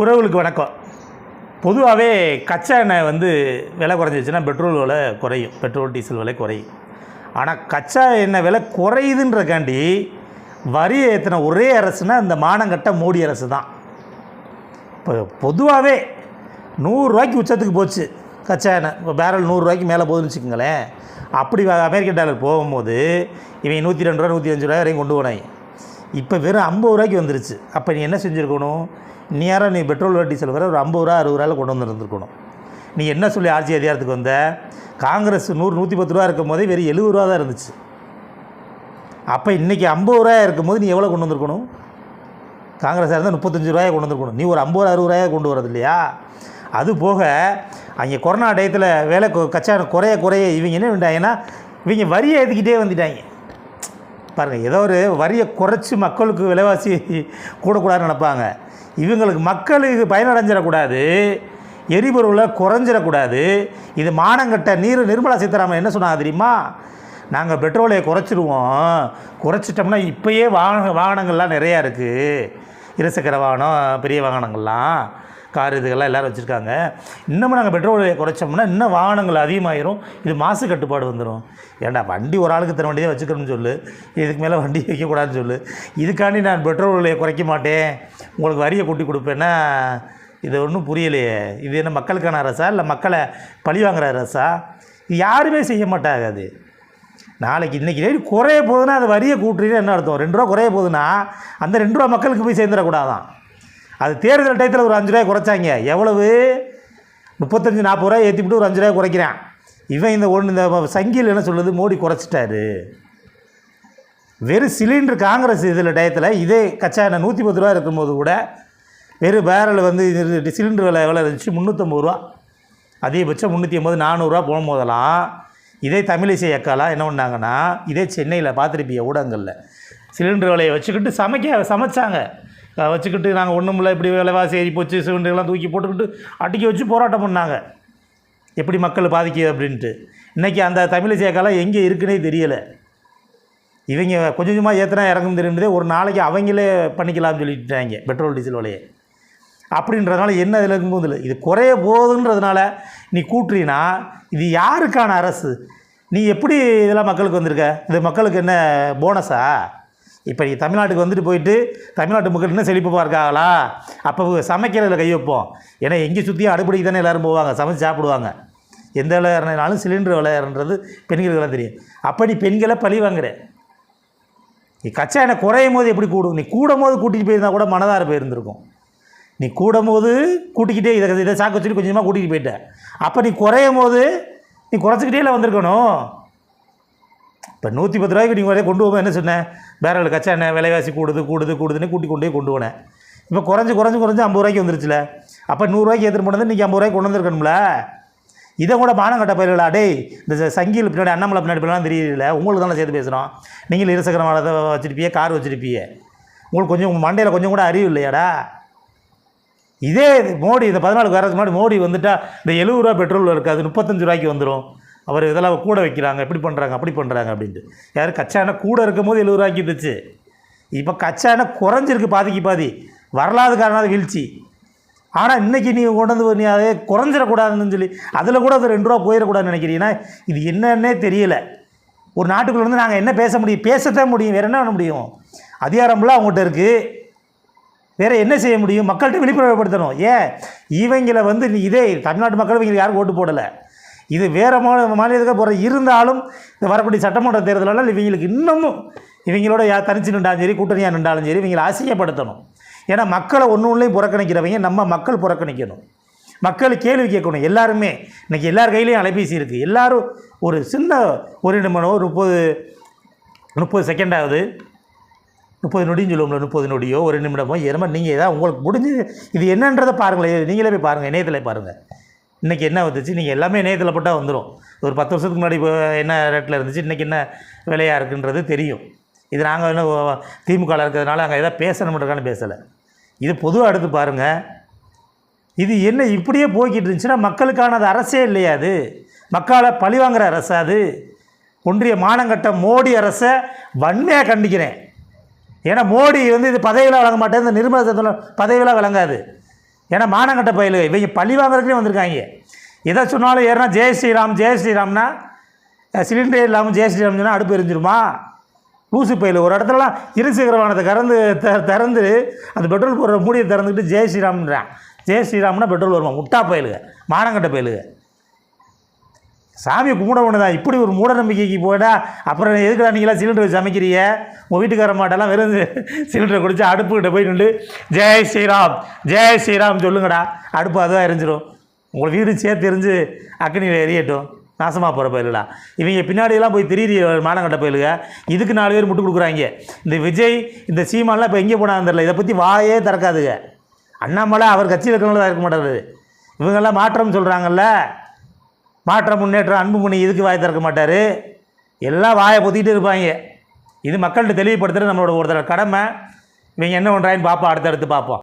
உறவுகளுக்கு வணக்கம். பொதுவாகவே கச்சா எண்ணெய் வந்து விலை குறைஞ்சிச்சுன்னா பெட்ரோல் விலை குறையும். பெட்ரோல் டீசல் விலை குறையும். ஆனால் கச்சா எண்ணெய் விலை குறையுதுன்றக்காண்டி வரி ஏற்றின ஒரே அரசுனால் இந்த மானங்கட்ட மோடி அரசு தான். இப்போ பொதுவாகவே நூறுரூவாய்க்கு உச்சத்துக்கு போச்சு கச்சா எண்ணெய். இப்போ பேரல் நூறுரூவாய்க்கு மேலே போகுதுன்னு வச்சுக்கோங்களேன். அப்படி அமெரிக்க டாலர் போகும்போது இவன் நூற்றி ரெண்டு ரூபா நூற்றி அஞ்சு ரூபா வரையும் கொண்டு போனாங்க. இப்போ வெறும் ஐம்பது ரூபாய்க்கு வந்துருச்சு. அப்போ நீ என்ன செஞ்சுருக்கணும்? நேராக நீ பெட்ரோல் விலை, டீசல் வர ஒரு ஐம்பது ரூபா அறுபது ரூபாயில் கொண்டு வந்துருந்துருக்கணும் நீ என்ன சொல்லி ஆட்சி அதிகாரத்துக்கு வந்த? காங்கிரஸ் நூறு நூற்றி பத்து ரூபா இருக்கும் போதே வெறும் எழுபது ரூபா தான் இருந்துச்சு. அப்போ இன்றைக்கி ஐம்பது ரூபாயா இருக்கும்போது நீ எவ்வளோ கொண்டு வந்திருக்கணும்? காங்கிரஸாக இருந்தால் முப்பத்தஞ்சு ரூபாயை கொண்டு வந்திருக்கணும். நீ ஒரு ஐம்பது ரூபா அறுபது ரூபாயை கொண்டு வரது இல்லையா? அது போக அங்கே கொரோனா டயத்தில் வேலை கொ- கச்சா குறைய குறைய இவங்க என்ன பண்ணிட்டாங்கன்னா இவங்க வரியை ஏற்றிக்கிட்டே வந்துட்டாங்க. பாருங்கள் ஏதோ ஒரு வரியை குறைச்சி மக்களுக்கு விலைவாசி கூடக்கூடாதுன்னு நினைப்பாங்க. இவங்களுக்கு மக்களுக்கு பயனடைஞ்சிடக்கூடாது எரிபொருளை குறைஞ்சிடக்கூடாது. இது மானங்கட்ட நீர் நிர்மலா சீதாராமன் என்ன சொன்னாங்க தெரியுமா? நாங்கள் பெட்ரோலை குறைச்சிடுவோம். குறைச்சிட்டோம்னா இப்போயே வாகன வாகனங்கள்லாம் நிறையா இருக்குது இருசக்கர வாகனம் பெரிய வாகனங்கள்லாம். கார் இதுகள்லாம் எல்லோரும் வச்சுருக்காங்க. இன்னமும் நாங்கள் பெட்ரோல் விலையை குறைச்சோம்னா இன்னும் வாகனங்கள் அதிகமாகிரும் இது மாசு கட்டுப்பாடு வந்துடும் ஏன்டா வண்டி ஒரு ஆளுக்கு தர வண்டி வச்சுக்கணும்னு சொல்லு. இதுக்கு மேலே வண்டி வைக்கக்கூடாதுன்னு சொல்லு. இதுக்காண்டி நான் பெட்ரோல் விலையை குறைக்க மாட்டேன். உங்களுக்கு வரியை கூட்டி கொடுப்பேன்னா இது ஒன்றும் புரியலையே. இது என்ன மக்களுக்கான அரசா இல்லை மக்களை பழி வாங்குற அரசா? இது யாருமே செய்ய மாட்டாங்க அது நாளைக்கு இன்றைக்கி ரேட் குறைய போகுதுன்னா அது வரியை கூட்டுறீங்க என்ன அர்த்தம்? ரெண்டு ரூபா குறைய போகுதுன்னா அந்த ரெண்டு ரூபா மக்களுக்கு போய் சேர்ந்துடக்கூடாதான். அது தேர்தல் டயத்தில் ஒரு அஞ்சு ரூபாய் குறைச்சாங்க. எவ்வளவு? முப்பத்தஞ்சு நாற்பது ரூபாய் ஏற்றிவிட்டு ஒரு அஞ்சு ரூபாய் குறைக்கிறான். இவன் இந்த ஒன்று இந்த சங்கில் என்ன சொல்லுது? மோடி குறைச்சிட்டாரு. வெறும் சிலிண்டர் காங்கிரஸ் இதில் டயத்தில் இதே கச்சா எண்ணெய் நூற்றி பத்து ரூபா இருக்கும்போது கூட வெறும் பேரல் வந்து சிலிண்டர் விலை எவ்வளோ இருந்துச்சு? முந்நூற்றம்பது ரூபா. அதிகபட்சம் முந்நூற்றி ஐம்பது நானூறுரூவா போகும்போதெல்லாம் இதே தமிழிசை அக்காலாம் என்ன பண்ணாங்கன்னா இதே சென்னையில் பார்த்துருப்பீங்க ஊடகங்களில் சிலிண்டர் விலையை வச்சுக்கிட்டு சமைக்க சமைச்சாங்க. அதை வச்சுக்கிட்டு நாங்கள் ஒன்றும் இல்லை இப்படி விலைவாசி ஏறி போச்சு சிலிண்டர்லாம் தூக்கி போட்டுக்கிட்டு அடிக்க வச்சு போராட்டம் பண்ணாங்க. எப்படி மக்கள் பாதிக்குது அப்படின்ட்டு. இன்றைக்கி அந்த தமிழிசை அக்காலாம் எங்கே இருக்குன்னே தெரியலை. இவங்க கொஞ்சம் கொஞ்சமாக ஏற்றினா இறங்கும் தெரியுன்றதே ஒரு நாளைக்கு அவங்களே பண்ணிக்கலாம்னு சொல்லிட்டாங்க பெட்ரோல் டீசல் விலையை. அப்படின்றதுனால என்ன இதில் இருக்கும்போது இல்லை இது குறைய போகுதுன்றதுனால நீ கூட்டுறீன்னா இது யாருக்கான அரசு? நீ எப்படி இதெல்லாம் மக்களுக்கு வந்திருக்க? இது மக்களுக்கு என்ன போனஸா இப்போ நீ தமிழ்நாட்டுக்கு வந்துட்டு போயிட்டு தமிழ்நாட்டு மக்கள் இன்னும் செழிப்பாக இருக்காங்களா அப்போ சமைக்கிறதுல கை வைப்போம். ஏன்னா எங்கே சுற்றியும் அடுப்படிக்கு தானே எல்லோரும் போவாங்க. சமைச்சு சாப்பிடுவாங்க. எந்த விலை இறங்கினாலும் சிலிண்டர் விலை இறன்றது பெண்களுக்கெல்லாம் தெரியும். அப்போ நீ பெண்களை பழி வாங்குற. நீ கச்சா எண்ணெய் குறையும் போது எப்படி கூடும்? நீ கூடும் போது கூட்டிகிட்டு போயிருந்தா கூட மனதார போயிருந்திருக்கும். நீ கூடும் போது கூட்டிக்கிட்டே இதை இதை சாக்கு வச்சுட்டு கொஞ்சமாக கூட்டிகிட்டு போயிட்ட. அப்போ நீ குறையும் போது நீ குறைச்சிக்கிட்டே இல்லை வந்திருக்கணும். இப்போ நூற்றி பத்து ரூபாய்க்கு நீங்கள் வரைய கொண்டு போகும்போது என்ன சொன்னேன் பேரல் கச்சா என்ன விலைவாசி கூடுது கூடுது கூடுதுன்னு கூட்டி கொண்டே கொண்டு போனேன் இப்போ குறைஞ்சி குறைஞ்சி குறைஞ்சி ஐம்பது ரூபாய்க்கு வந்துருச்சுல. அப்போ நூறுரூவாய்க்கு ஏற்றுட்டு போனது இன்றைக்கி ஐம்பது ரூபாய்க்கு கொண்டு வந்துருக்கணும்ல. இதை கூட பானங்கட்ட பயிர்களா டேய் இந்த ச- சங்கியில் பின்னாடி அண்ணாமலை பின்னாடி பின்னாடி தெரியல உங்களுக்கு தானே சேர்த்து பேசுகிறோம் நீங்கள் இருசக்கரம் வச்சுருப்பியே கார் வச்சுருப்பியே உங்களுக்கு கொஞ்சம் உங்கள் மண்டையில் கொஞ்சம் கூட அறிவு இல்லையாடா? இதே இது மோடி இந்த பதினாலுக்கு வாரத்துக்கு முன்னாடி மோடி வந்துட்டால் இந்த எழுபது ரூபா பெட்ரோல் இருக்காது முப்பத்தஞ்சு ரூபாய்க்கு வந்துடும் அவர் இதெல்லாம் கூட வைக்கிறாங்க இப்படி பண்ணுறாங்க அப்படி பண்ணுறாங்க அப்படின்ட்டு. யார் கச்சா எண்ணெய் கூட இருக்கும் போது எழுபது ரூபாய்க்கு இருந்துச்சு இப்போ கச்சா எண்ணெய் குறைஞ்சிருக்கு பாதிக்கு பாதி. வரலாறு காரணம் வீழ்ச்சி. ஆனால் இன்றைக்கி நீ கொண்டு வந்து நீ அதே குறைஞ்சிடக்கூடாதுன்னு சொல்லி அதில் கூட அது ரெண்டு ரூபா போயிடக்கூடாதுன்னு நினைக்கிறீங்கன்னா இது என்னன்னே தெரியல. ஒரு நாட்டுக்குள்ளே வந்து நாங்கள் என்ன பேச முடியும்? பேசத்தான் முடியும். வேறு என்ன பண்ண முடியும்? அதிகாரம்லாம் அவங்ககிட்ட இருக்குது வேறு என்ன செய்ய முடியும்? மக்கள்கிட்ட விழிப்புணர்வுப்படுத்தணும் ஏன்? இவங்களை வந்து நீ இதே தமிழ்நாட்டு மக்கள் இவங்களுக்கு யாரும் ஓட்டு போடலை. இது வேறு மாநில மாநிலத்துக்கு போகிற இருந்தாலும் இந்த வரக்கூடிய சட்டமன்ற தேர்தலெல்லாம் இவங்களுக்கு இன்னமும் இவங்களோட யார் தனிச்சு நின்றாலும் சரி கூட்டணியாக நின்றாலும் சரி இவங்களை அசிங்கப்படுத்தணும். ஏன்னா மக்களை ஒன்று ஒன்றையும் புறக்கணிக்கிறவங்க நம்ம மக்கள் புறக்கணிக்கணும். மக்கள் கேள்வி கேட்கணும் எல்லாருமே. இன்றைக்கி எல்லார் கையிலையும் அலைபேசி இருக்குது எல்லோரும் ஒரு சின்ன ஒரு நிமிடம் ஒரு முப்பது முப்பது செகண்டாவது முப்பது நொடின்னு சொல்லுவோம்ல முப்பது நொடியோ ஒரு நிமிடமோ என்னமோ நீங்கள் ஏதாவது உங்களுக்கு முடிஞ்சு இது என்னன்றதை பாருங்களேன். நீங்களே போய் பாருங்கள் இணையத்தில் பாருங்கள் இன்றைக்கி என்ன வந்துச்சு? நீங்கள் எல்லாமே இணையத்தில் போட்டால் வந்துடும் ஒரு பத்து வருஷத்துக்கு முன்னாடி இப்போ என்ன ரேட்டில் இருந்துச்சு? இன்றைக்கி என்ன விலையாக இருக்குன்றது தெரியும். இது நாங்கள் இன்னும் திமுகவில் இருக்கிறதுனால அங்கே எதாவது பேசணுன்றதுக்கான பேசலை. இது பொதுவாக எடுத்து பாருங்கள் இது என்ன இப்படியே போய்கிட்டு இருந்துச்சுன்னா மக்களுக்கானது அரசே இல்லையா அது? மக்களை பழிவாங்குற அரசா அது? ஒன்றிய மானங்கட்ட மோடி அரசை வன்மையாக கண்டிக்கிறேன். ஏன்னா மோடி வந்து இது பதவியெல்லாம் வழங்க மாட்டேன் இந்த நிர்மலா சீதாராமன் பதவியெல்லாம் வழங்காது. ஏன்னா மானங்கட்ட பயலு இவங்க பழி வாங்குறதுக்கே வந்திருக்காங்க. எதை சொன்னாலும் ஏறினா ஜெய் ஸ்ரீராம் ஜெய் ஸ்ரீராம்னா சிலிண்டர் இல்லாமல் ஜெய் ஸ்ரீராம் சொன்னால் அடுப்பு எரிஞ்சிருமா? லூசு பயில். ஒரு இடத்துலலாம் இருசக்கர கறந்து த திறந்து அந்த பெட்ரோல் போடுற மூடியை திறந்துக்கிட்டு ஜெய் ஸ்ரீராம்ன்றான். ஜெய் ஸ்ரீராம்னா பெட்ரோல் வருமா? முட்டா பயலுக. மானங்கட்ட பயலுக. சாமியை கும்பிட தான் இப்படி ஒரு மூட நம்பிக்கைக்கு போயிடா. அப்புறம் எதுக்குடா நீங்களாம் சிலிண்டர் சமைக்கிறீங்க உங்கள் வீட்டுக்கார மாட்டெல்லாம் வெறும் சிலிண்டரை குடிச்சு அடுப்புக்கிட்ட போய் நின்று ஜெய் ஸ்ரீராம். ஜெய் ஸ்ரீராம் சொல்லுங்கடா. அடுப்பு அதுவாக எரிஞ்சிடும். உங்கள் வீடு சேர்த்து எரிஞ்சு அக்னியில் எரியட்டும். நாசமாக போகிற பயிலுடா. இவங்க பின்னாடியெல்லாம் போய் திடீர் மானங்கட்ட பயிலுக. இதுக்கு நாலு பேர் முட்டு கொடுக்குறாங்க. இந்த விஜய் இந்த சீமான்லாம் இப்போ எங்கே போனான்னு தெரில இதை பற்றி வாயே திறக்காதுங்க அண்ணாமலை அவர் கட்சியில் இருக்கிறவங்கள இருக்க மாட்டார். இவங்கெல்லாம் மாற்றம் சொல்கிறாங்கல்ல மாற்றம் முன்னேற்றம் அன்பு மணி இதுக்கு வாய் திறக்க மாட்டார்? எல்லாம் வாயை பொத்திக்கிட்டு இருப்பாங்க. இது மக்கள்கிட்ட தெளிவுபடுத்துறது நம்மளோட ஒருத்தர் கடமை. இவங்க என்ன பண்ணுறாங்கன்னு பார்ப்போம் அடுத்தடுத்து பார்ப்போம்